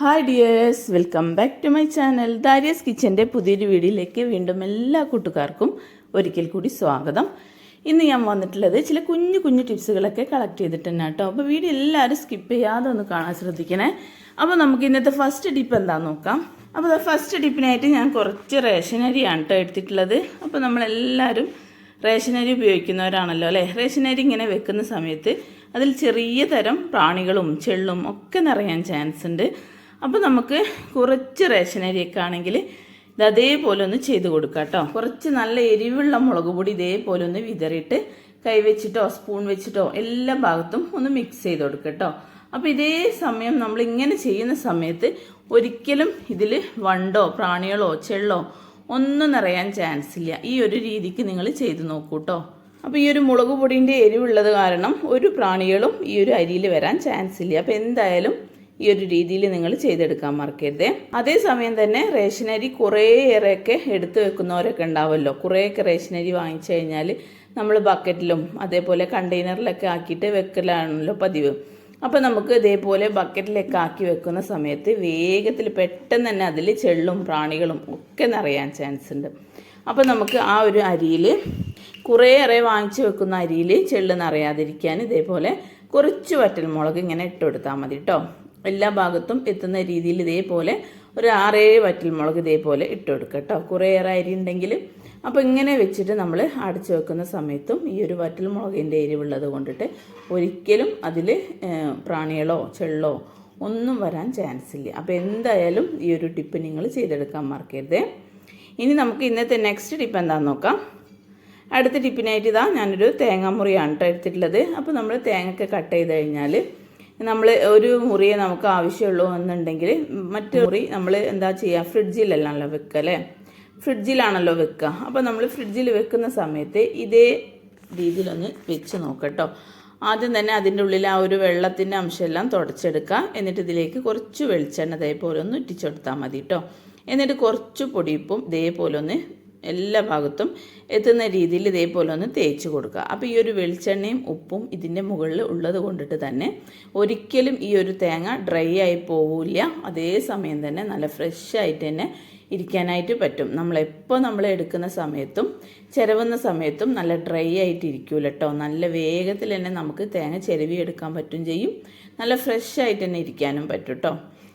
Hi dears welcome back to my channel Darius കിച്ചന്റെ പുതിയൊരു വീഡിയോയിലേക്ക് വീണ്ടും എല്ലാ കൂട്ടുകാർക്കും ഒരിക്കൽ കൂടി സ്വാഗതം. ഇന്ന് ഞാൻ വന്നിട്ടുള്ളത് ചില കുഞ്ഞു കുഞ്ഞു ടിപ്സുകളൊക്കെ കളക്ട് ചെയ്തിട്ട് തന്നെ കേട്ടോ. അപ്പോൾ വീഡിയോ എല്ലാവരും സ്കിപ്പ് ചെയ്യാതെ ഒന്ന് കാണാൻ ശ്രദ്ധിക്കണേ. അപ്പോൾ നമുക്ക് ഇന്നത്തെ ഫസ്റ്റ് ടിപ്പ് എന്താണെന്ന് നോക്കാം. അപ്പോൾ ഫസ്റ്റ് ടിപ്പിനായിട്ട് ഞാൻ കുറച്ച് റേഷൻ അരിയാണ് കേട്ടോ എടുത്തിട്ടുള്ളത്. അപ്പോൾ നമ്മളെല്ലാവരും റേഷൻ അരി ഉപയോഗിക്കുന്നവരാണല്ലോ അല്ലേ? റേഷൻ അരി ഇങ്ങനെ വെക്കുന്ന സമയത്ത് അതിൽ ചെറിയ തരം പ്രാണികളും ചെള്ളും ഒക്കെ നിറയാൻ ചാൻസ് ഉണ്ട്. അപ്പോൾ നമുക്ക് കുറച്ച് റേഷൻ അരിയൊക്കെ ആണെങ്കിൽ ഇത് അതേപോലെ ഒന്ന് ചെയ്ത് കൊടുക്കാം കേട്ടോ. കുറച്ച് നല്ല എരിവുള്ള മുളക് പൊടി ഇതേപോലെ ഒന്ന് വിതറിയിട്ട് കൈവച്ചിട്ടോ സ്പൂൺ വെച്ചിട്ടോ എല്ലാ ഭാഗത്തും ഒന്ന് മിക്സ് ചെയ്ത് കൊടുക്കുക കേട്ടോ. അപ്പോൾ ഇതേ സമയം നമ്മൾ ഇങ്ങനെ ചെയ്യുന്ന സമയത്ത് ഒരിക്കലും ഇതിൽ വണ്ടോ പ്രാണികളോ ചെള്ളോ ഒന്നും നിറയാൻ ചാൻസ് ഇല്ല. ഈ ഒരു രീതിക്ക് നിങ്ങൾ ചെയ്ത് നോക്കൂ കേട്ടോ. അപ്പോൾ ഈ ഒരു മുളക് പൊടിന്റെ എരിവുള്ളത് കാരണം ഒരു പ്രാണികളും ഈ ഒരു അരിയിൽ വരാൻ ചാൻസ് ഇല്ല. അപ്പോൾ എന്തായാലും ഈ ഒരു രീതിയിൽ നിങ്ങൾ ചെയ്തെടുക്കാൻ മറക്കരുത്. അതേസമയം തന്നെ റേഷനരി കുറേയേറെയൊക്കെ എടുത്തു വെക്കുന്നവരൊക്കെ ഉണ്ടാവുമല്ലോ കുറേയൊക്കെ റേഷനരി വാങ്ങിച്ചു കഴിഞ്ഞാൽ നമ്മൾ ബക്കറ്റിലും അതേപോലെ കണ്ടെയ്നറിലൊക്കെ ആക്കിയിട്ട് വെക്കലാണല്ലോ പതിവ്. അപ്പോൾ നമുക്ക് ഇതേപോലെ ബക്കറ്റിലൊക്കെ ആക്കി വെക്കുന്ന സമയത്ത് വേഗത്തിൽ പെട്ടെന്ന് തന്നെ അതിൽ ചെള്ളും പ്രാണികളും ഒക്കെ നിറയാൻ ചാൻസ് ഉണ്ട്. അപ്പോൾ നമുക്ക് ആ ഒരു അരിയിൽ കുറേയേറെ വാങ്ങിച്ചു വെക്കുന്ന അരിയിൽ ചെള്ള് നിറയാതിരിക്കാൻ ഇതേപോലെ കുറച്ച് വറ്റൽമുളക് ഇങ്ങനെ ഇട്ട് കൊടുത്താൽ മതി കേട്ടോ എല്ലാ ഭാഗത്തും എത്തുന്ന രീതിയിൽ ഇതേപോലെ ഒരു ആറേഴ് വറ്റൽമുളക് ഇതേപോലെ ഇട്ട് കൊടുക്കുക കേട്ടോ കുറേയേറെ അരി ഉണ്ടെങ്കിൽ അപ്പോൾ ഇങ്ങനെ വെച്ചിട്ട് നമ്മൾ അടച്ചു വെക്കുന്ന സമയത്തും ഈ ഒരു വറ്റൽ വറ്റൽമുളകിന്റെ എരിവുള്ളത് കൊണ്ടിട്ട് ഒരിക്കലും അതിൽ പ്രാണികളോ ചെള്ളോ ഒന്നും വരാൻ ചാൻസ് ഇല്ല. അപ്പോൾ എന്തായാലും ഈ ഒരു ടിപ്പ് നിങ്ങൾ ചെയ്തെടുക്കാൻ മറക്കരുത്. ഇനി നമുക്ക് ഇന്നത്തെ നെക്സ്റ്റ് ടിപ്പ് എന്താണെന്ന് നോക്കാം. അടുത്ത ടിപ്പിനായിട്ട് ഇതാ ഞാനൊരു തേങ്ങാമുറിയാണ് കേട്ടോ എടുത്തിട്ടുള്ളത്. അപ്പോൾ നമ്മൾ തേങ്ങയൊക്കെ കട്ട് ചെയ്ത് കഴിഞ്ഞാൽ നമ്മൾ ഒരു മുറിയെ നമുക്ക് ആവശ്യമുള്ളൂ എന്നുണ്ടെങ്കിൽ മറ്റു മുറി നമ്മൾ എന്താ ചെയ്യുക ഫ്രിഡ്ജിലല്ലാണല്ലോ വെക്കുക അല്ലേ? ഫ്രിഡ്ജിലാണല്ലോ വെക്കുക അപ്പോൾ നമ്മൾ ഫ്രിഡ്ജിൽ വെക്കുന്ന സമയത്ത് ഇതേ രീതിയിലൊന്ന് വെച്ച് നോക്കട്ടോ. ആദ്യം തന്നെ അതിന്റെ ഉള്ളിൽ ആ ഒരു വെള്ളത്തിന്റെ അംശമെല്ലാം തുടച്ചെടുക്കുക എന്നിട്ട് ഇതിലേക്ക് കുറച്ച് വെളിച്ചെണ്ണ ഇതേപോലെ ഒന്ന് ഇട്ടിച്ചെടുത്താൽ മതി കേട്ടോ എന്നിട്ട് കുറച്ച് പൊടിയിപ്പും ഇതേപോലെ ഒന്ന് എല്ലാ ഭാഗത്തും എത്തുന്ന രീതിയിൽ ഇതേപോലെ ഒന്ന് തേച്ച് കൊടുക്കുക. അപ്പോൾ ഈ ഒരു വെളിച്ചെണ്ണയും ഉപ്പും ഇതിന്റെ മുകളിൽ ഉള്ളത് കൊണ്ടിട്ട് തന്നെ ഒരിക്കലും ഈ ഒരു തേങ്ങ ഡ്രൈ ആയി പോവില്ല. അതേ സമയം തന്നെ നല്ല ഫ്രഷ് ആയിട്ട് തന്നെ ഇരിക്കാനായിട്ട് പറ്റും. നമ്മളെപ്പോൾ നമ്മൾ എടുക്കുന്ന സമയത്തും ചിരവുന്ന സമയത്തും നല്ല ഡ്രൈ ആയിട്ട് ഇരിക്കൂല കേട്ടോ നല്ല വേഗത്തിൽ തന്നെ നമുക്ക് തേങ്ങ ചിരവി എടുക്കാൻ പറ്റും ചെയ്യും. നല്ല ഫ്രഷ് ആയിട്ട് തന്നെ ഇരിക്കാനും പറ്റും കേട്ടോ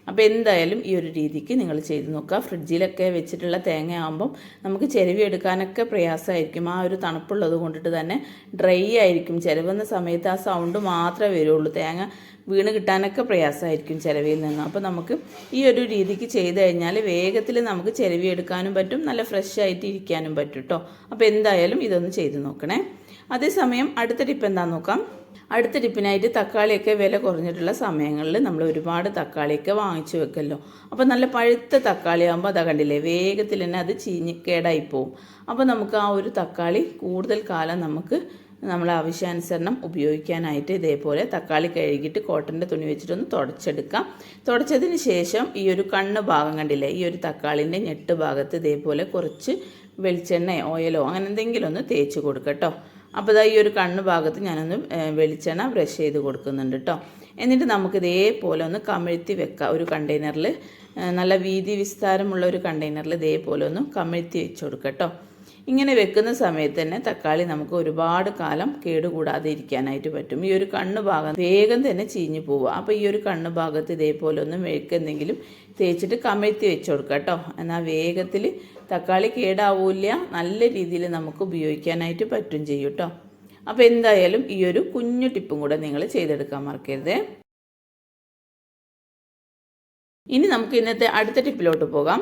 അപ്പോൾ എന്തായാലും ഈ ഒരു രീതിക്ക് നിങ്ങൾ ചെയ്ത് നോക്കുക. ഫ്രിഡ്ജിലൊക്കെ വെച്ചിട്ടുള്ള തേങ്ങ ആകുമ്പം നമുക്ക് ചെരുവി എടുക്കാനൊക്കെ പ്രയാസമായിരിക്കും. ആ ഒരു തണുപ്പുള്ളത് കൊണ്ടിട്ട് തന്നെ ഡ്രൈ ആയിരിക്കും. ചിലവുന്ന സമയത്ത് ആ സൗണ്ട് മാത്രമേ വരുള്ളൂ. തേങ്ങ വീണ് കിട്ടാനൊക്കെ പ്രയാസമായിരിക്കും ചിലവിയിൽ നിന്ന്. അപ്പോൾ നമുക്ക് ഈ ഒരു രീതിക്ക് ചെയ്ത് കഴിഞ്ഞാൽ വേഗത്തിൽ നമുക്ക് ചിലവി എടുക്കാനും പറ്റും. നല്ല ഫ്രഷ് ആയിട്ട് ഇരിക്കാനും പറ്റും കേട്ടോ അപ്പോൾ എന്തായാലും ഇതൊന്ന് ചെയ്ത് നോക്കണേ. അതേസമയം അടുത്ത ടിപ്പ് എന്താണെന്ന് നോക്കാം. അടുത്ത ടിപ്പിനായിട്ട് തക്കാളിയൊക്കെ വില കുറഞ്ഞിട്ടുള്ള സമയങ്ങളിൽ നമ്മൾ ഒരുപാട് തക്കാളിയൊക്കെ വാങ്ങിച്ചു വെക്കല്ലോ. അപ്പോൾ നല്ല പഴുത്ത തക്കാളി ആകുമ്പോൾ അതാ കണ്ടില്ലേ വേഗത്തിൽ തന്നെ അത് ചീഞ്ഞിക്കേടായി പോവും. അപ്പോൾ നമുക്ക് ആ ഒരു തക്കാളി കൂടുതൽ കാലം നമുക്ക് നമ്മൾ ആവശ്യാനുസരണം ഉപയോഗിക്കാനായിട്ട് ഇതേപോലെ തക്കാളി കഴുകിയിട്ട് കോട്ടന്റെ തുണി വെച്ചിട്ടൊന്ന് തുടച്ചെടുക്കാം. തുടച്ചതിന് ശേഷം ഈ ഒരു കണ്ണ് ഭാഗം കണ്ടില്ലേ ഈ ഒരു തക്കാളിന്റെ ഞെട്ട് ഭാഗത്ത് ഇതേപോലെ കുറച്ച് വെളിച്ചെണ്ണയോ ഓയിലോ അങ്ങനെ എന്തെങ്കിലും ഒന്ന് തേച്ച് കൊടുക്കട്ടോ. അപ്പോൾ ഈ ഒരു കണ്ണ് ഭാഗത്ത് ഞാനൊന്ന് വെളിച്ചെണ്ണ ബ്രഷ് ചെയ്ത് കൊടുക്കുന്നുണ്ട് കേട്ടോ എന്നിട്ട് നമുക്ക് ഇതേപോലെ ഒന്ന് കമിഴ്ത്തി വെക്കാം. ഒരു കണ്ടെയ്നറിൽ നല്ല വീതി വിസ്താരമുള്ള ഒരു കണ്ടെയ്നറിൽ ഇതേപോലെ ഒന്ന് കമിഴ്ത്തി വെച്ച് കൊടുക്കാം കേട്ടോ ഇങ്ങനെ വെക്കുന്ന സമയത്ത് തന്നെ തക്കാളി നമുക്ക് ഒരുപാട് കാലം കേടുകൂടാതെ ഇരിക്കാനായിട്ട് പറ്റും. ഈ ഒരു കണ്ണ് ഭാഗം വേഗം തന്നെ ചീഞ്ഞു പോവുക. അപ്പോൾ ഈ ഒരു കണ്ണ് ഭാഗത്ത് ഇതേപോലെ ഒന്ന് മെഴുക്ക് എന്തെങ്കിലും തേച്ചിട്ട് കമഴ്ത്തി വെച്ച് കൊടുക്കുക കേട്ടോ എന്നാൽ വേഗത്തിൽ തക്കാളി കേടാവില്ല. നല്ല രീതിയിൽ നമുക്ക് ഉപയോഗിക്കാനായിട്ട് പറ്റും ചെയ്യും കേട്ടോ അപ്പോൾ എന്തായാലും ഈ ഒരു കുഞ്ഞു ടിപ്പും കൂടെ നിങ്ങൾ ചെയ്തെടുക്കാൻ മറക്കരുത്. ഇനി നമുക്ക് ഇന്നത്തെ അടുത്ത ടിപ്പിലോട്ട് പോകാം.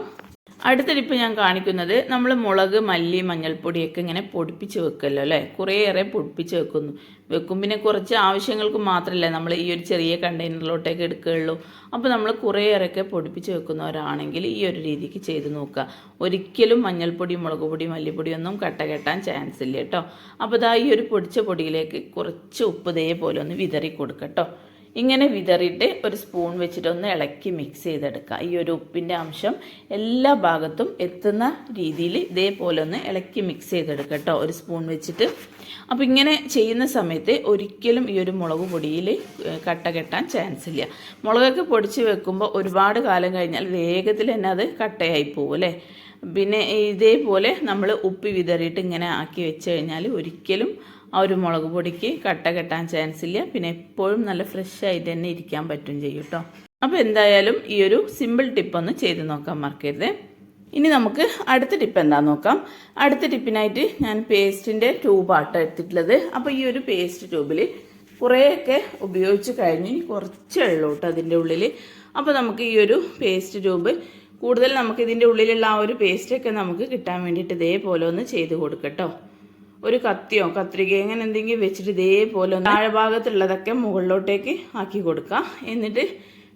അടുത്ത ഞാൻ കാണിക്കുന്നത് നമ്മൾ മുളക് മല്ലി മഞ്ഞൾപ്പൊടിയൊക്കെ ഇങ്ങനെ പൊടിപ്പിച്ച് വെക്കല്ലോ അല്ലേ? കുറേയേറെ പൊടിപ്പിച്ച് വെക്കുന്നു. വെക്കും. പിന്നെ കുറച്ച് ആവശ്യങ്ങൾക്ക് മാത്രമല്ല നമ്മൾ ഈ ഒരു ചെറിയ കണ്ടെയ്നറിലോട്ടേക്ക് എടുക്കുകയുള്ളൂ. അപ്പോൾ നമ്മൾ കുറേയേറെയൊക്കെ പൊടിപ്പിച്ച് വെക്കുന്നവരാണെങ്കിൽ ഈ ഒരു രീതിക്ക് ചെയ്ത് നോക്കുക. ഒരിക്കലും മഞ്ഞൾപ്പൊടി മുളക് പൊടി മല്ലിപ്പൊടി ഒന്നും കട്ട കെട്ടാൻ ചാൻസ് ഇല്ല കേട്ടോ. അപ്പോൾ ഇതാ ഈ ഒരു പൊടിച്ച പൊടിയിലേക്ക് കുറച്ച് ഉപ്പ് ഇതേപോലെ ഒന്ന് വിതറി കൊടുക്കട്ടോ ഇങ്ങനെ വിതറിയിട്ട് ഒരു സ്പൂൺ വെച്ചിട്ട് ഒന്ന് ഇളക്കി മിക്സ് ചെയ്തെടുക്കുക. ഈ ഒരു ഉപ്പിന്റെ അംശം എല്ലാ ഭാഗത്തും എത്തുന്ന രീതിയിൽ ഇതേപോലെ ഒന്ന് ഇളക്കി മിക്സ് ചെയ്തെടുക്കുക കേട്ടോ ഒരു സ്പൂൺ വെച്ചിട്ട്. അപ്പോൾ ഇങ്ങനെ ചെയ്യുന്ന സമയത്ത് ഒരിക്കലും ഈ ഒരു മുളക് പൊടിയിൽ കട്ട കെട്ടാൻ ചാൻസ് ഇല്ല. മുളകൊക്കെ പൊടിച്ച് വെക്കുമ്പോൾ ഒരുപാട് കാലം കഴിഞ്ഞാൽ വേഗത്തിൽ തന്നെ അത് കട്ടയായി പോകും അല്ലേ? പിന്നെ ഇതേപോലെ നമ്മൾ ഉപ്പ് വിതറിയിട്ട് ഇങ്ങനെ ആക്കി വെച്ച് കഴിഞ്ഞാൽ ഒരിക്കലും ആ ഒരു മുളക് പൊടിക്ക് കട്ട കെട്ടാൻ ചാൻസ് ഇല്ല. പിന്നെ എപ്പോഴും നല്ല ഫ്രഷ് ആയിട്ട് തന്നെ ഇരിക്കാൻ പറ്റും ചെയ്യും കേട്ടോ അപ്പോൾ എന്തായാലും ഈ ഒരു സിമ്പിൾ ടിപ്പ് ഒന്ന് ചെയ്ത് നോക്കാൻ മറക്കരുത്. ഇനി നമുക്ക് അടുത്ത ടിപ്പ് എന്താണെന്ന് നോക്കാം. അടുത്ത ടിപ്പിനായിട്ട് ഞാൻ പേസ്റ്റിന്റെ ട്യൂബാട്ടോ എടുത്തിട്ടുള്ളത്. അപ്പോൾ ഈ ഒരു പേസ്റ്റ് ട്യൂബിൽ കുറേയൊക്കെ ഉപയോഗിച്ച് കഴിഞ്ഞ് ഇനി കുറച്ച് വെള്ളം കേട്ടോ അതിന്റെ ഉള്ളിൽ അപ്പോൾ നമുക്ക് ഈ ഒരു പേസ്റ്റ് ട്യൂബ് കൂടുതൽ നമുക്ക് ഇതിന്റെ ഉള്ളിലുള്ള ആ ഒരു പേസ്റ്റൊക്കെ നമുക്ക് കിട്ടാൻ വേണ്ടിയിട്ട് ഇതേപോലെ ഒന്ന് ചെയ്ത് കൊടുക്കട്ടോ ഒരു കത്തിയോ കത്രികയോ അങ്ങനെ എന്തെങ്കിലും വെച്ചിട്ട് ഇതേപോലെ ഒന്ന് താഴെഭാഗത്തുള്ളതൊക്കെ മുകളിലോട്ടേക്ക് ആക്കി കൊടുക്കുക എന്നിട്ട്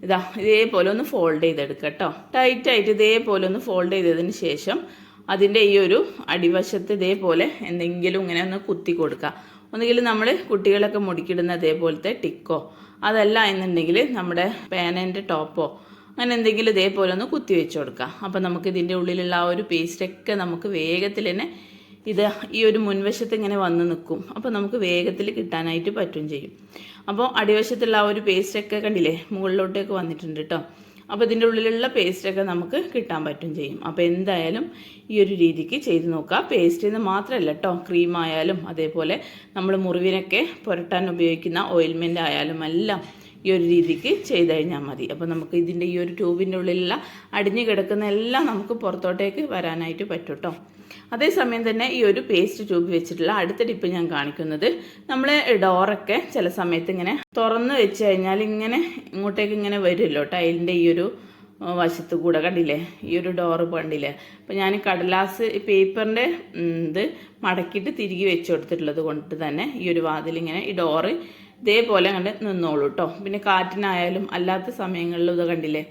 ഇതാ ഇതേപോലെ ഒന്ന് ഫോൾഡ് ചെയ്തെടുക്കുക കേട്ടോ ടൈറ്റായിട്ട് ഇതേപോലെ ഒന്ന് ഫോൾഡ് ചെയ്തതിന് ശേഷം അതിന്റെ ഈ ഒരു അടിവശത്ത് ഇതേപോലെ എന്തെങ്കിലും ഇങ്ങനെ ഒന്ന് കുത്തി കൊടുക്കുക ഒന്നുകിൽ നമ്മൾ കുട്ടികളൊക്കെ മുടിക്കിടുന്ന അതേപോലത്തെ ടിക്കോ അതല്ല എന്നുണ്ടെങ്കിൽ നമ്മുടെ പേനന്റെ ടോപ്പോ അങ്ങനെ എന്തെങ്കിലും ഇതേപോലെ ഒന്ന് കുത്തി വെച്ച് കൊടുക്കുക അപ്പോൾ നമുക്ക് ഇതിന്റെ ഉള്ളിലുള്ള ആ ഒരു പേസ്റ്റൊക്കെ നമുക്ക് വേഗത്തിൽ തന്നെ ഇത് ഈ ഒരു മുൻവശത്ത് ഇങ്ങനെ വന്ന് നിൽക്കും. അപ്പോൾ നമുക്ക് വേഗത്തിൽ കിട്ടാനായിട്ട് പറ്റും ചെയ്യും. അപ്പോൾ അടിവശത്തുള്ള ആ ഒരു പേസ്റ്റൊക്കെ കണ്ടില്ലേ? മുകളിലോട്ടേക്ക് വന്നിട്ടുണ്ട് കേട്ടോ അപ്പോൾ ഇതിന്റെ ഉള്ളിലുള്ള പേസ്റ്റൊക്കെ നമുക്ക് കിട്ടാൻ പറ്റും ചെയ്യും. അപ്പോൾ എന്തായാലും ഈ ഒരു രീതിക്ക് ചെയ്ത് നോക്കുക. പേസ്റ്റ് എന്ന് മാത്രമല്ല കേട്ടോ ക്രീം ആയാലും അതേപോലെ നമ്മൾ മുറിവിനൊക്കെ പുരട്ടാൻ ഉപയോഗിക്കുന്ന ഓയിൽമെന്റ് ആയാലും എല്ലാം ഈ ഒരു രീതിക്ക് ചെയ്ത് കഴിഞ്ഞാൽ മതി. അപ്പോൾ നമുക്ക് ഇതിന്റെ ഈ ഒരു ട്യൂബിന്റെ ഉള്ളിലുള്ള അടിഞ്ഞു കിടക്കുന്ന എല്ലാം നമുക്ക് പുറത്തോട്ടേക്ക് വരാനായിട്ട് പറ്റും കേട്ടോ അതേസമയം തന്നെ ഈ ഒരു പേസ്റ്റ് ട്യൂബ് വെച്ചിട്ടുള്ള അടുത്ത ടിപ്പ് ഞാൻ കാണിക്കുന്നത്. നമ്മൾ ഡോറൊക്കെ ചില സമയത്ത് ഇങ്ങനെ തുറന്ന് വെച്ച് കഴിഞ്ഞാൽ ഇങ്ങനെ ഇങ്ങോട്ടേക്ക് ഇങ്ങനെ വരുമല്ലോ ടൈലിന്റെ ഈ ഒരു വശത്ത് കൂടെ കണ്ടില്ലേ? ഈ ഒരു ഡോറ് കണ്ടില്ലേ അപ്പം ഞാൻ കടലാസ് പേപ്പറിന്റെ ഇത് മടക്കിയിട്ട് തിരികെ വെച്ച് കൊടുത്തിട്ടുള്ളത് കൊണ്ട് തന്നെ ഈ ഒരു വാതിലിങ്ങനെ ഈ ഡോറ് ഇതേപോലെ കണ്ട് നിന്നോളൂ കേട്ടോ പിന്നെ കാറ്റിനായാലും അല്ലാത്ത സമയങ്ങളിലും ഇത് കണ്ടില്ലേ?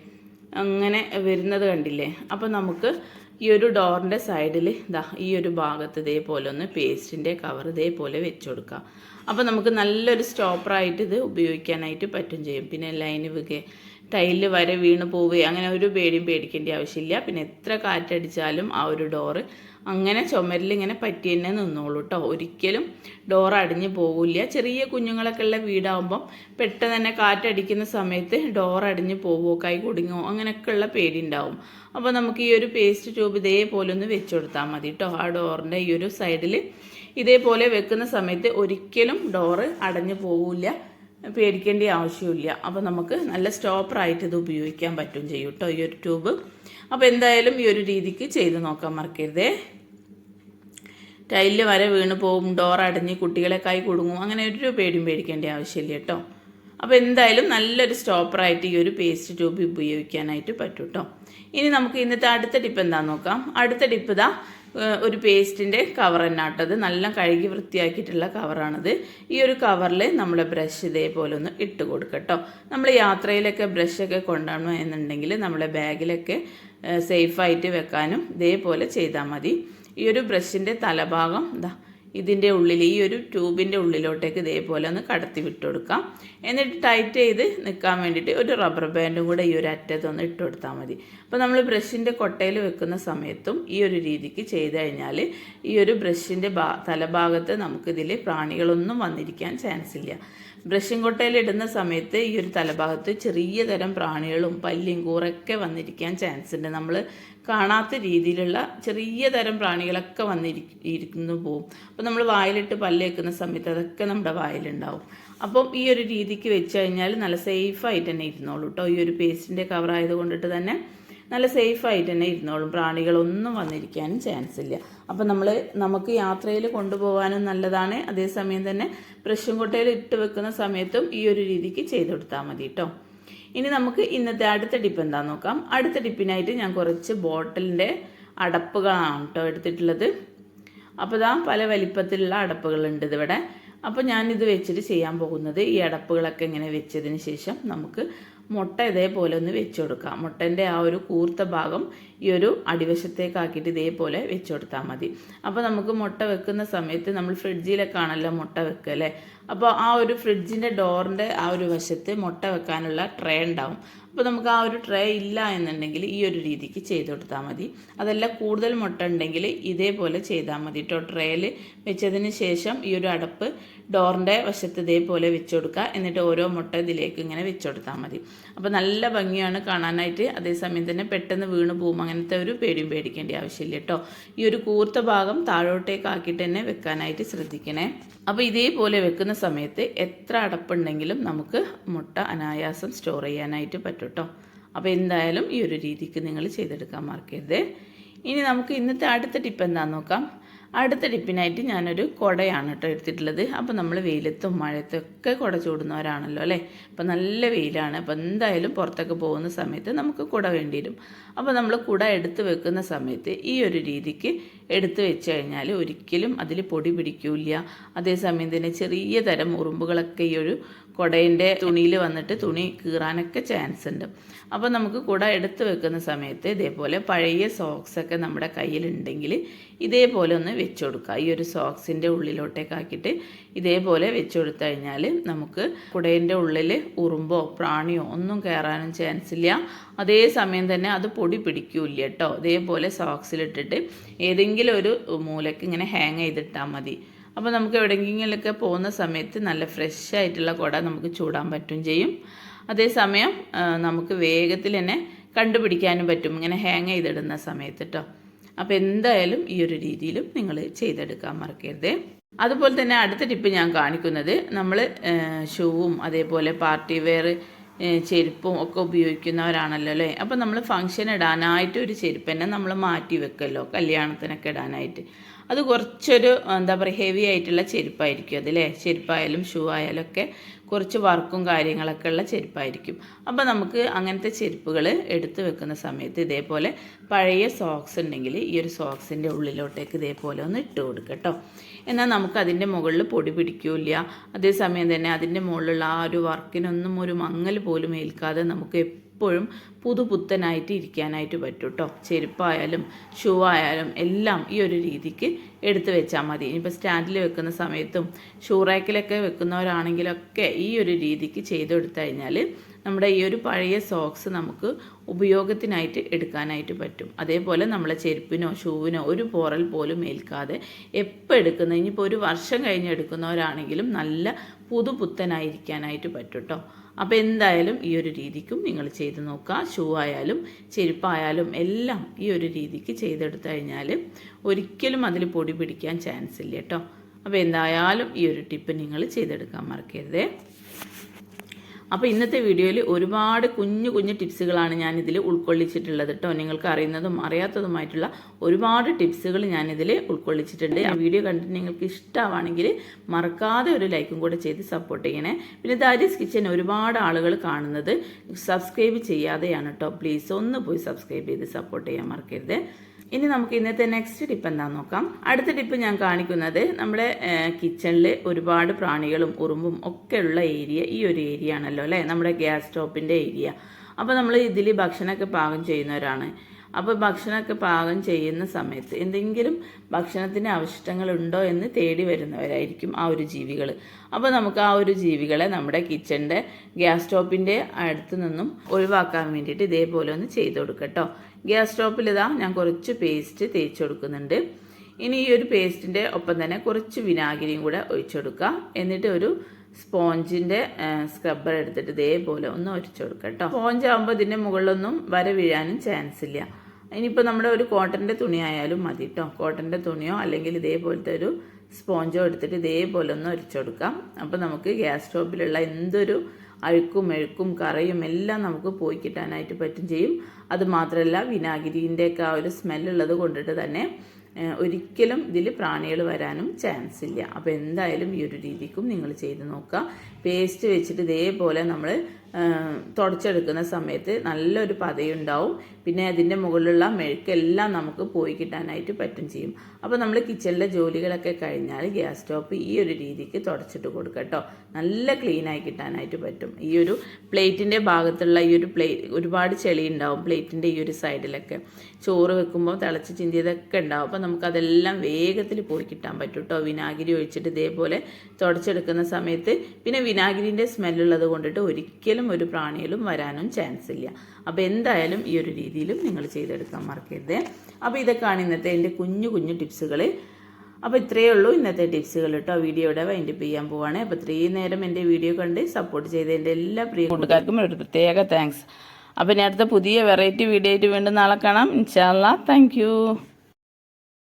അങ്ങനെ വരുന്നത് കണ്ടില്ലേ? അപ്പോൾ നമുക്ക് ഈ ഒരു ഡോറിന്റെ സൈഡിൽ ഇതാ ഈ ഒരു ഭാഗത്ത് ഇതേപോലെ ഒന്ന് പേസ്റ്റിന്റെ കവർ ഇതേപോലെ വെച്ച് കൊടുക്കുക അപ്പോൾ നമുക്ക് നല്ലൊരു സ്റ്റോപ്പറായിട്ട് ഇത് ഉപയോഗിക്കാനായിട്ട് പറ്റും ചെയ്യും. പിന്നെ ലൈന് വികെ ടൈലിൽ വരെ വീണ് പോവുകയും അങ്ങനെ ഒരു പേടിയും പേടിക്കേണ്ട ആവശ്യമില്ല. പിന്നെ എത്ര കാറ്റടിച്ചാലും ആ ഒരു ഡോറ് അങ്ങനെ ചുമരിൽ ഇങ്ങനെ പറ്റി തന്നെ നിന്നോളൂ കേട്ടോ ഒരിക്കലും ഡോർ അടിഞ്ഞു പോവില്ല ചെറിയ കുഞ്ഞുങ്ങളൊക്കെ ഉള്ള വീടാകുമ്പം പെട്ടെന്ന് തന്നെ കാറ്റടിക്കുന്ന സമയത്ത് ഡോർ അടിഞ്ഞു പോവോ കൈ കുടുങ്ങോ അങ്ങനെയൊക്കെയുള്ള പേടി ഉണ്ടാവും അപ്പോൾ നമുക്ക് ഈ ഒരു പേസ്റ്റ് ട്യൂബ് ഇതേപോലെ ഒന്ന് വെച്ച് കൊടുത്താൽ മതി കേട്ടോ ആ ഡോറിന്റെ ഈ ഒരു സൈഡിൽ ഇതേപോലെ വെക്കുന്ന സമയത്ത് ഒരിക്കലും ഡോറ് അടഞ്ഞു പോവില്ല. പേടിക്കേണ്ട ആവശ്യമില്ല. അപ്പോൾ നമുക്ക് നല്ല സ്റ്റോപ്പറായിട്ട് ഇത് ഉപയോഗിക്കാൻ പറ്റും ചെയ്യും കേട്ടോ ഈ ഒരു ട്യൂബ് അപ്പോൾ എന്തായാലും ഈ ഒരു രീതിക്ക് ചെയ്ത് നോക്കാൻ മറക്കരുതേ. ടൈലിൽ വരെ വീണ് പോകും ഡോർ അടഞ്ഞ് കുട്ടികളെ കൈ കുടുങ്ങും അങ്ങനെ ഒരു പേടിയും പേടിക്കേണ്ട ആവശ്യമില്ല കേട്ടോ. അപ്പോൾ എന്തായാലും നല്ലൊരു സ്റ്റോപ്പറായിട്ട് ഈ ഒരു പേസ്റ്റ് ട്യൂബ് ഉപയോഗിക്കാനായിട്ട് പറ്റും കേട്ടോ ഇനി നമുക്ക് ഇന്നത്തെ അടുത്ത ടിപ്പ് എന്താണെന്ന് നോക്കാം. അടുത്ത ടിപ്പ് ഇതാ ഒരു പേസ്റ്റിന്റെ കവർ തന്നെയാട്ടത് നല്ല കഴുകി വൃത്തിയാക്കിയിട്ടുള്ള കവറാണത് ഈ ഒരു കവറിൽ നമ്മൾ ബ്രഷ് ഇതേപോലെ ഒന്ന് ഇട്ട് കൊടുക്കട്ടോ നമ്മൾ യാത്രയിലൊക്കെ ബ്രഷൊക്കെ കൊണ്ടുപോകണം എന്നുണ്ടെങ്കിൽ നമ്മളെ ബാഗിലൊക്കെ സേഫായിട്ട് വെക്കാനും ഇതേപോലെ ചെയ്താൽ മതി. ഈ ഒരു ബ്രഷിന്റെ തലഭാഗം എന്താ ഇതിന്റെ ഉള്ളിൽ ഈ ഒരു ട്യൂബിന്റെ ഉള്ളിലോട്ടേക്ക് ഇതേപോലെ ഒന്ന് കടത്തി വിട്ടുകൊടുക്കാം എന്നിട്ട് ടൈറ്റ് ചെയ്ത് നിൽക്കാൻ വേണ്ടിയിട്ട് ഒരു റബ്ബർ ബാൻഡും കൂടെ ഈ ഒരു അറ്റത്തൊന്ന് ഇട്ട് കൊടുത്താൽ മതി. അപ്പോൾ നമ്മൾ ബ്രഷിന്റെ കൊട്ടയിൽ വെക്കുന്ന സമയത്തും ഈ ഒരു രീതിക്ക് ചെയ്ത് കഴിഞ്ഞാൽ ഈ ഒരു ബ്രഷിന്റെ തലഭാഗത്ത് നമുക്കിതിൽ പ്രാണികളൊന്നും വന്നിരിക്കാൻ ചാൻസ് ഇല്ല. ബ്രഷിംഗ് കൊട്ടയിൽ ഇടുന്ന സമയത്ത് ഈ ഒരു തലഭാഗത്ത് ചെറിയ തരം പ്രാണികളും പല്ലിയും കൂറൊക്കെ വന്നിരിക്കാൻ ചാൻസ് ഉണ്ട്. നമ്മൾ കാണാത്ത രീതിയിലുള്ള ചെറിയ തരം പ്രാണികളൊക്കെ വന്നിരിക്കുന്നു പോവും. അപ്പോൾ നമ്മൾ വായിലിട്ട് പല്ല് വെക്കുന്ന സമയത്ത് അതൊക്കെ നമ്മുടെ വായിലുണ്ടാവും. അപ്പം ഈ ഒരു രീതിക്ക് വെച്ച് കഴിഞ്ഞാൽ നല്ല സേഫായിട്ട് തന്നെ ഇരുന്നോളൂ കേട്ടോ ഈ ഒരു പേസ്റ്റിന്റെ കവർ ആയതുകൊണ്ടിട്ട് തന്നെ നല്ല സേഫ് സേഫായിട്ട് തന്നെ ഇരുന്നോളും. പ്രാണികളൊന്നും വന്നിരിക്കാനും ചാൻസ് ഇല്ല. അപ്പം നമ്മൾ നമുക്ക് യാത്രയിൽ കൊണ്ടുപോകാനും നല്ലതാണ്. അതേസമയം തന്നെ പ്രശ്നം കൊട്ടയിൽ ഇട്ട് വെക്കുന്ന സമയത്തും ഈ ഒരു രീതിക്ക് ചെയ്ത് കൊടുത്താൽ മതി കേട്ടോ ഇനി നമുക്ക് ഇന്നത്തെ അടുത്ത ടിപ്പ് എന്താണെന്ന് നോക്കാം. അടുത്ത ടിപ്പിനായിട്ട് ഞാൻ കുറച്ച് ബോട്ടിലിന്റെ അടപ്പുകളാണ് കേട്ടോ എടുത്തിട്ടുള്ളത്. അപ്പോൾ ഇതാ പല വലിപ്പത്തിലുള്ള അടപ്പുകളുണ്ട് ഇതിവിടെ. അപ്പോൾ ഞാനിത് വെച്ചിട്ട് ചെയ്യാൻ പോകുന്നത് ഈ അടപ്പുകളൊക്കെ ഇങ്ങനെ വെച്ചതിന് ശേഷം നമുക്ക് മുട്ട ഇതേപോലെ ഒന്ന് വെച്ച് കൊടുക്കാം മുട്ടന്റെ ആ ഒരു കൂർത്ത ഭാഗം ഈ ഒരു അടിവശത്തേക്കാക്കിയിട്ട് ഇതേപോലെ വെച്ച് കൊടുത്താൽ മതി. അപ്പോൾ നമുക്ക് മുട്ട വെക്കുന്ന സമയത്ത് നമ്മൾ ഫ്രിഡ്ജിലൊക്കെ ആണല്ലോ മുട്ട വെക്കുക അല്ലേ അപ്പോൾ ആ ഒരു ഫ്രിഡ്ജിന്റെ ഡോറിന്റെ ആ ഒരു വശത്ത് മുട്ട വെക്കാനുള്ള ട്രേ ഉണ്ടാവും. അപ്പോൾ നമുക്ക് ആ ഒരു ട്രേ ഇല്ല എന്നുണ്ടെങ്കിൽ ഈ ഒരു രീതിക്ക് ചെയ്ത് കൊടുത്താൽ മതി. അതല്ല കൂടുതൽ മുട്ട ഉണ്ടെങ്കിൽ ഇതേപോലെ ചെയ്താൽ മതി കേട്ടോ ട്രേയിൽ വെച്ചതിന് ശേഷം ഈ ഒരു അടപ്പ് ഡോറിന്റെ വശത്ത് ഇതേപോലെ വെച്ച് കൊടുക്കുക എന്നിട്ട് ഓരോ മുട്ട ഇതിലേക്ക് ഇങ്ങനെ വെച്ച് കൊടുത്താൽ മതി. അപ്പോൾ നല്ല ഭംഗിയാണ് കാണാനായിട്ട്. അതേസമയം തന്നെ പെട്ടെന്ന് വീണ് പോകും. അങ്ങനത്തെ ഒരു പേടിയും പേടിക്കേണ്ട ആവശ്യമില്ല കേട്ടോ ഈ ഒരു കൂർത്ത ഭാഗം താഴോട്ടേക്ക് ആക്കിയിട്ട് തന്നെ വെക്കാനായിട്ട് ശ്രദ്ധിക്കണേ. അപ്പോൾ ഇതേപോലെ വെക്കുന്ന സമയത്ത് എത്ര അടപ്പുണ്ടെങ്കിലും നമുക്ക് മുട്ട അനായാസം സ്റ്റോർ ചെയ്യാനായിട്ട് പറ്റും കേട്ടോ അപ്പോൾ എന്തായാലും ഈ ഒരു രീതിക്ക് നിങ്ങൾ ചെയ്തെടുക്കാൻ മറക്കരുത്. ഇനി നമുക്ക് ഇന്നത്തെ അടുത്ത ടിപ്പ് എന്താണെന്ന് നോക്കാം. അടുത്ത ടിപ്പിനായിട്ട് ഞാനൊരു കുടയാണ് കേട്ടോ എടുത്തിട്ടുള്ളത്. അപ്പോൾ നമ്മൾ വെയിലത്തും മഴയത്തൊക്കെ കുട ചൂടുന്നവരാണല്ലോ അല്ലേ? അപ്പോൾ നല്ല വെയിലാണ്. അപ്പോൾ എന്തായാലും പുറത്തൊക്കെ പോകുന്ന സമയത്ത് നമുക്ക് കുട വേണ്ടി വരും. അപ്പോൾ നമ്മൾ കുട എടുത്ത് വെക്കുന്ന സമയത്ത് ഈ ഒരു രീതിക്ക് എടുത്തു വെച്ച് കഴിഞ്ഞാൽ ഒരിക്കലും അതിൽ പൊടി പിടിക്കില്ല. അതേസമയം തന്നെ ചെറിയ തരം ഉറുമ്പുകളൊക്കെ ഈ ഒരു കുടേന്റെ തുണിയിൽ വന്നിട്ട് തുണി കീറാനൊക്കെ ചാൻസ് ഉണ്ട്. അപ്പോൾ നമുക്ക് കുട എടുത്ത് വെക്കുന്ന സമയത്ത് ഇതേപോലെ പഴയ സോക്സൊക്കെ നമ്മുടെ കയ്യിലുണ്ടെങ്കിൽ ഇതേപോലെ ഒന്ന് വെച്ച് കൊടുക്കുക. ഈ ഒരു സോക്സിന്റെ ഉള്ളിലോട്ടേക്കാക്കിയിട്ട് ഇതേപോലെ വെച്ച് കൊടുത്തു കഴിഞ്ഞാൽ നമുക്ക് കുടേന്റെ ഉള്ളിൽ ഉറുമ്പോ പ്രാണിയോ ഒന്നും കയറാനും ചാൻസ് ഇല്ല. അതേ സമയം തന്നെ അത് പൊടി പിടിക്കൂല കേട്ടോ. അതേപോലെ സോക്സിലിട്ടിട്ട് ഏതെങ്കിലും ഒരു മൂലയ്ക്ക് ഇങ്ങനെ ഹാങ് ചെയ്തിട്ടാൽ മതി. അപ്പോൾ നമുക്ക് എവിടെയെങ്കിലുമൊക്കെ പോകുന്ന സമയത്ത് നല്ല ഫ്രഷ് ആയിട്ടുള്ള കുട നമുക്ക് ചൂടാൻ പറ്റും ചെയ്യും. അതേസമയം നമുക്ക് വേഗത്തിൽ തന്നെ കണ്ടുപിടിക്കാനും പറ്റും. ഇങ്ങനെ ഹാങ് ചെയ്തിടുന്ന സമയത്ത് കേട്ടോ അപ്പോൾ എന്തായാലും ഈ ഒരു രീതിയിലും നിങ്ങൾ ചെയ്തെടുക്കാൻ മറക്കരുത്. അതുപോലെ തന്നെ അടുത്ത ടിപ്പ് ഞാൻ കാണിക്കുന്നത് നമ്മൾ ഷൂവും അതേപോലെ പാർട്ടി വെയർ ചെരുപ്പും ഒക്കെ ഉപയോഗിക്കുന്നവരാണല്ലോ അല്ലേ? അപ്പം നമ്മൾ ഫംഗ്ഷൻ ഇടാനായിട്ട് ഒരു ചെരുപ്പ് തന്നെ നമ്മൾ മാറ്റി വെക്കല്ലോ കല്യാണത്തിനൊക്കെ ഇടാനായിട്ട്. അത് കുറച്ചൊരു എന്താ പറയുക ഹെവി ആയിട്ടുള്ള ചെരുപ്പായിരിക്കും അതില്ലേ ചെരുപ്പായാലും ഷൂ ആയാലും ഒക്കെ കുറച്ച് വർക്കും കാര്യങ്ങളൊക്കെ ഉള്ള ചെരുപ്പായിരിക്കും. അപ്പോൾ നമുക്ക് അങ്ങനത്തെ ചെരുപ്പുകൾ എടുത്ത് വെക്കുന്ന സമയത്ത് ഇതേപോലെ പഴയ സോക്സ് ഉണ്ടെങ്കിൽ ഈ ഒരു സോക്സിന്റെ ഉള്ളിലോട്ടേക്ക് ഇതേപോലെ ഒന്ന് ഇട്ട് കൊടുക്കുക കേട്ടോ എന്നാൽ നമുക്ക് അതിന്റെ മുകളിൽ പൊടി പിടിക്കില്ല. അതേസമയം തന്നെ അതിന്റെ മുകളിലുള്ള ആ ഒരു വർക്കിനൊന്നും ഒരു മങ്ങൽ പോലും ഏൽക്കാതെ നമുക്ക് എപ്പോഴും പുതുപുത്തനായിട്ട് ഇരിക്കാനായിട്ട് പറ്റും കേട്ടോ ചെരുപ്പായാലും ഷൂ ആയാലും എല്ലാം ഈ ഒരു രീതിക്ക് എടുത്തു വെച്ചാൽ മതി. ഇനിയിപ്പോൾ സ്റ്റാൻഡിൽ വെക്കുന്ന സമയത്തും ഷൂ റാക്കിലൊക്കെ വെക്കുന്നവരാണെങ്കിലൊക്കെ ഈ ഒരു രീതിക്ക് ചെയ്തെടുത്തു കഴിഞ്ഞാൽ നമ്മുടെ ഈ ഒരു പഴയ സോക്സ് നമുക്ക് ഉപയോഗത്തിനായിട്ട് എടുക്കാനായിട്ട് പറ്റും. അതേപോലെ നമ്മളെ ചെരുപ്പിനോ ഷൂവിനോ ഒരു പോറൽ പോലും ഏൽക്കാതെ എപ്പോൾ എടുക്കുന്ന ഇനിയിപ്പോൾ ഒരു വർഷം കഴിഞ്ഞ് എടുക്കുന്നവരാണെങ്കിലും നല്ല പുതുപുത്തനായിരിക്കാനായിട്ട് പറ്റും കേട്ടോ അപ്പോൾ എന്തായാലും ഈ ഒരു രീതിക്കും നിങ്ങൾ ചെയ്ത് നോക്കുക. ഷൂ ആയാലും ചെരുപ്പായാലും എല്ലാം ഈ ഒരു രീതിക്ക് ചെയ്തെടുത്തു കഴിഞ്ഞാൽ ഒരിക്കലും അതിൽ പൊടി പിടിക്കാൻ ചാൻസ് ഇല്ല കേട്ടോ. അപ്പോൾ എന്തായാലും ഈ ഒരു ടിപ്പ് നിങ്ങൾ ചെയ്തെടുക്കാൻ മറക്കരുതേ. അപ്പോൾ ഇന്നത്തെ വീഡിയോയിൽ ഒരുപാട് കുഞ്ഞു കുഞ്ഞു ടിപ്സുകളാണ് ഞാൻ ഇതിൽ ഉൾക്കൊള്ളിച്ചിട്ടുള്ളത് കേട്ടോ. നിങ്ങൾക്ക് അറിയുന്നതും അറിയാത്തതുമായിട്ടുള്ള ഒരുപാട് ടിപ്സുകൾ ഞാനിതിൽ ഉൾക്കൊള്ളിച്ചിട്ടുണ്ട്. ആ വീഡിയോ കണ്ടിട്ട് നിങ്ങൾക്ക് ഇഷ്ടമാണെങ്കിൽ മറക്കാതെ ഒരു ലൈക്കും കൂടെ ചെയ്ത് സപ്പോർട്ട് ചെയ്യണേ. പിന്നെ ദാരിസ് കിച്ചൻ ഒരുപാട് ആളുകൾ കാണുന്നത്. സബ്സ്ക്രൈബ് ചെയ്യാതെയാണ് കേട്ടോ. പ്ലീസ് ഒന്ന് പോയി സബ്സ്ക്രൈബ് ചെയ്ത് സപ്പോർട്ട് ചെയ്യാൻ മറക്കരുത്. ഇനി നമുക്ക് ഇന്നത്തെ നെക്സ്റ്റ് ടിപ്പ് എന്താണെന്ന് നോക്കാം. അടുത്ത ടിപ്പ് ഞാൻ കാണിക്കുന്നത് നമ്മുടെ കിച്ചണിൽ ഒരുപാട് പ്രാണികളും ഉറുമ്പും ഒക്കെ ഉള്ള ഏരിയ ഈ ഒരു ഏരിയ ആണല്ലോ അല്ലേ? നമ്മുടെ ഗ്യാസ് സ്റ്റോപ്പിന്റെ ഏരിയ അപ്പോൾ നമ്മൾ ഇതിൽ ഭക്ഷണമൊക്കെ പാകം ചെയ്യുന്നവരാണ്. അപ്പോൾ ഭക്ഷണമൊക്കെ പാകം ചെയ്യുന്ന സമയത്ത് എന്തെങ്കിലും ഭക്ഷണത്തിന് അവശിഷ്ടങ്ങളുണ്ടോ എന്ന് തേടി വരുന്നവരായിരിക്കും ആ ഒരു ജീവികൾ അപ്പോൾ നമുക്ക് ആ ഒരു ജീവികളെ നമ്മുടെ കിച്ചണിന്റെ ഗ്യാസ് സ്റ്റോപ്പിന്റെ അടുത്ത് നിന്നും ഒഴിവാക്കാൻ വേണ്ടിയിട്ട് ഇതേപോലെ ഒന്ന് ചെയ്തു കൊടുക്കട്ടോ ഗ്യാസ് സ്റ്റോപ്പിൽ ഇതാ ഞാൻ കുറച്ച് പേസ്റ്റ് തേച്ച് കൊടുക്കുന്നുണ്ട്. ഇനി ഈ ഒരു പേസ്റ്റിന്റെ ഒപ്പം തന്നെ കുറച്ച് വിനാഗിരിയും കൂടെ ഒഴിച്ചെടുക്കുക എന്നിട്ട് ഒരു സ്പോഞ്ചിന്റെ സ്ക്രബ്ബർ എടുത്തിട്ട് ഇതേപോലെ ഒന്ന് ഒഴിച്ചു കൊടുക്കുക കേട്ടോ. സ്പോഞ്ച് ആകുമ്പോൾ ഇതിന്റെ മുകളിലൊന്നും വര വീഴാനും ചാൻസ് ഇല്ല. ഇനിയിപ്പോൾ നമ്മുടെ ഒരു കോട്ടന്റെ തുണി ആയാലും മതി കേട്ടോ. കോട്ടന്റെ തുണിയോ അല്ലെങ്കിൽ ഇതേപോലത്തെ ഒരു സ്പോഞ്ചോ എടുത്തിട്ട് ഇതേപോലെ ഒന്ന് ഒരിച്ചു കൊടുക്കാം. അപ്പോൾ നമുക്ക് ഗ്യാസ് സ്റ്റോപ്പിലുള്ള എന്തൊരു അഴുക്കും മെഴുക്കും കറയും എല്ലാം നമുക്ക് പോയി കിട്ടാനായിട്ട് പറ്റും ചെയ്യും. അതുമാത്രമല്ല വിനാഗിരിന്റെയൊക്കെ ആ ഒരു സ്മെല്ലുള്ളത് കൊണ്ടിട്ട് തന്നെ ഒരിക്കലും ഇതിൽ പ്രാണികൾ വരാനും ചാൻസ് ഇല്ല. അപ്പോൾ എന്തായാലും ഈ ഒരു രീതിക്കും നിങ്ങൾ ചെയ്ത് നോക്കുക. പേസ്റ്റ് വെച്ചിട്ട് ഇതേപോലെ നമ്മൾ തുടച്ചെടുക്കുന്ന സമയത്ത് നല്ലൊരു പതയുണ്ടാവും. പിന്നെ അതിന്റെ മുകളിലുള്ള മെഴുക്കെല്ലാം നമുക്ക് പോയി കിട്ടാനായിട്ട് പറ്റും ചെയ്യും. അപ്പോൾ നമ്മൾ കിച്ചണിലെ ജോലികളൊക്കെ കഴിഞ്ഞാൽ ഗ്യാസ് സ്റ്റോപ്പ് ഈ ഒരു രീതിക്ക് തുടച്ചിട്ട് കൊടുക്കട്ടോ കേട്ടോ. നല്ല ക്ലീനായി കിട്ടാനായിട്ട് പറ്റും. ഈ ഒരു പ്ലേറ്റിന്റെ ഭാഗത്തുള്ള ഈ ഒരു പ്ലേ ഒരുപാട് ചെളി ഉണ്ടാവും പ്ലേറ്റിന്റെ ഈ ഒരു സൈഡിലൊക്കെ. ചോറ് വെക്കുമ്പോൾ തിളച്ച് ചിന്തിയതൊക്കെ ഉണ്ടാവും. അപ്പോൾ നമുക്കതെല്ലാം വേഗത്തിൽ പോയി കിട്ടാൻ പറ്റും കേട്ടോ. വിനാഗിരി ഒഴിച്ചിട്ട് ഇതേപോലെ തുടച്ചെടുക്കുന്ന സമയത്ത് പിന്നെ വിനാഗിരിന്റെ സ്മെല്ലുള്ളത് കൊണ്ടിട്ട് ഒരിക്കലും ഒരു പ്രാണിയിലും വരാനും ചാൻസ് ഇല്ല. അപ്പോൾ എന്തായാലും ഈ ഒരു രീതിയിലും നിങ്ങൾ ചെയ്തെടുക്കാൻ മറക്കരുത്. അപ്പോൾ ഇതൊക്കെയാണ് ഇന്നത്തെ എന്റെ കുഞ്ഞു കുഞ്ഞു ടിപ്സുകൾ അപ്പോൾ ഇത്രയേ ഉള്ളൂ ഇന്നത്തെ ടിപ്സുകൾ കേട്ടോ. വീഡിയോ ഇവിടെ വൈൻഡപ്പ് ചെയ്യാൻ പോവാണ്. അപ്പോൾ ഇത്രയും നേരം എന്റെ വീഡിയോ കണ്ട് സപ്പോർട്ട് ചെയ്ത എന്റെ എല്ലാ പ്രിയ കൂട്ടുകാർക്കും ഒരു പ്രത്യേക താങ്ക്സ് അപ്പോൾ ഇനി അടുത്ത പുതിയ വെറൈറ്റി വീഡിയോ ആയിട്ട് വീണ്ടും നാളെ കാണാം. ഇൻഷാല്ലാ താങ്ക്